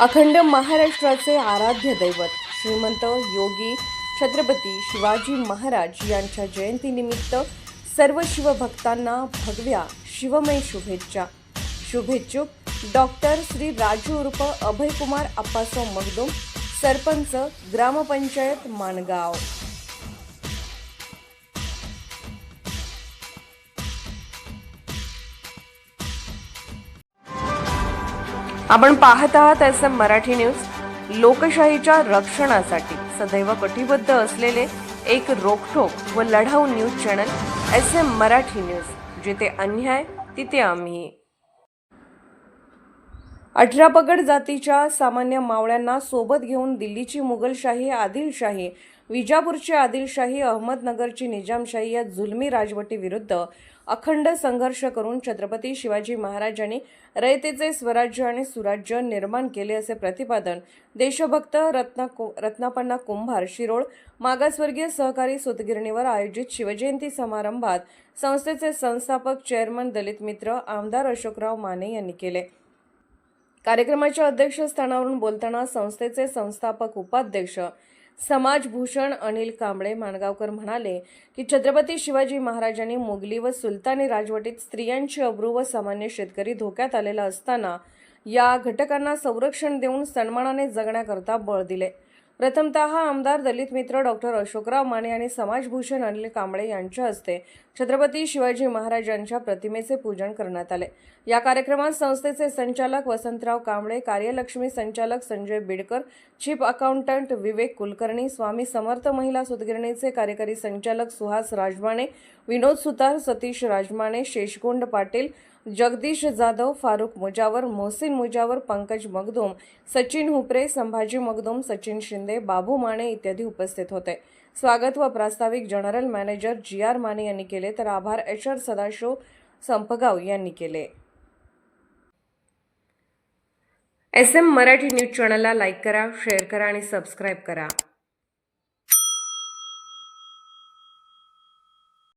अखंड महाराष्ट्राचे आराध्य दैवत श्रीमंत योगी छत्रपती शिवाजी महाराज यांच्या जयंतीनिमित्त सर्व शिवभक्तांना भगव्या शिवमय शुभेच्छा. शुभेच्छुक डॉक्टर श्री राजू उर्फ अभयकुमार अप्पासाव मगदुम सरपंच ग्रामपंचायत माणगाव. आपण पाहत आहात एस एम मराठी न्यूज. लोकशाहीच्या रक्षणासाठी सदैव कटिबद्ध असलेले एक रोखठोक व लढाऊ news channel S M Marathi news. जिथे अन्याय तिथे आम्ही. अठरा पगड जातीच्या सामान्य मावळ्यांना सोबत घेऊन दिल्लीची मुघलशाही आदिलशाही विजापूरची आदिलशाही अहमदनगरची निजामशाही या जुलमी राजवटीविरुद्ध अखंड संघर्ष करून छत्रपती शिवाजी महाराजांनी रयतेचे स्वराज्य आणि सुराज्य निर्माण केले असे प्रतिपादन देशभक्त रत्ना रत्नापण्णा कुंभार शिरोळ मागासवर्गीय सहकारी सुतगिरणीवर आयोजित शिवजयंती समारंभात संस्थेचे संस्थापक चेअरमन दलित मित्र आमदार अशोकराव माने यांनी केले. कार्यक्रमाच्या अध्यक्षस्थानावरून बोलताना संस्थेचे संस्थापक उपाध्यक्ष समाजभूषण अनिल कांबळे माणगावकर म्हणाले की छत्रपती शिवाजी महाराजांनी मुघली व सुलतानी राजवटीत स्त्रियांची अब्रू व सामान्य शेतकरी धोक्यात आलेला असताना या घटकांना संरक्षण देऊन सन्मानाने जगण्याकरता बळ दिले. प्रथमतः आमदार दलित मित्र डॉक्टर अशोकराव माने आणि समाजभूषण अनिल कांबळे यांच्या हस्ते छत्रपती शिवाजी महाराजांच्या प्रतिमेचे पूजन करण्यात आले. या कार्यक्रमात संस्थेचे संचालक वसंतराव कांबळे कार्यलक्ष्मी संचालक संजय बिडकर चीफ अकाउंटंट विवेक कुलकर्णी स्वामी समर्थ महिला सुतगिरणीचे कार्यकारी संचालक सुहास राजमाने विनोद सुतार सतीश राजमाने शेषगोंड पाटील जगदीश जाधव फारुख मुजावर मोहसिन मुजावर पंकज मगदूम सचिन हुपरे संभाजी मगदूम सचिन शिंदे बाबू माने इत्यादी उपस्थित होते. स्वागत व प्रास्ताविक general manager G R Mane यांनी केले तर आभार एच आर सदाशिव संपगाव यांनी केले. एस एम मराठी न्यूज चॅनलला लाईक करा शेअर करा आणि सबस्क्राईब करा.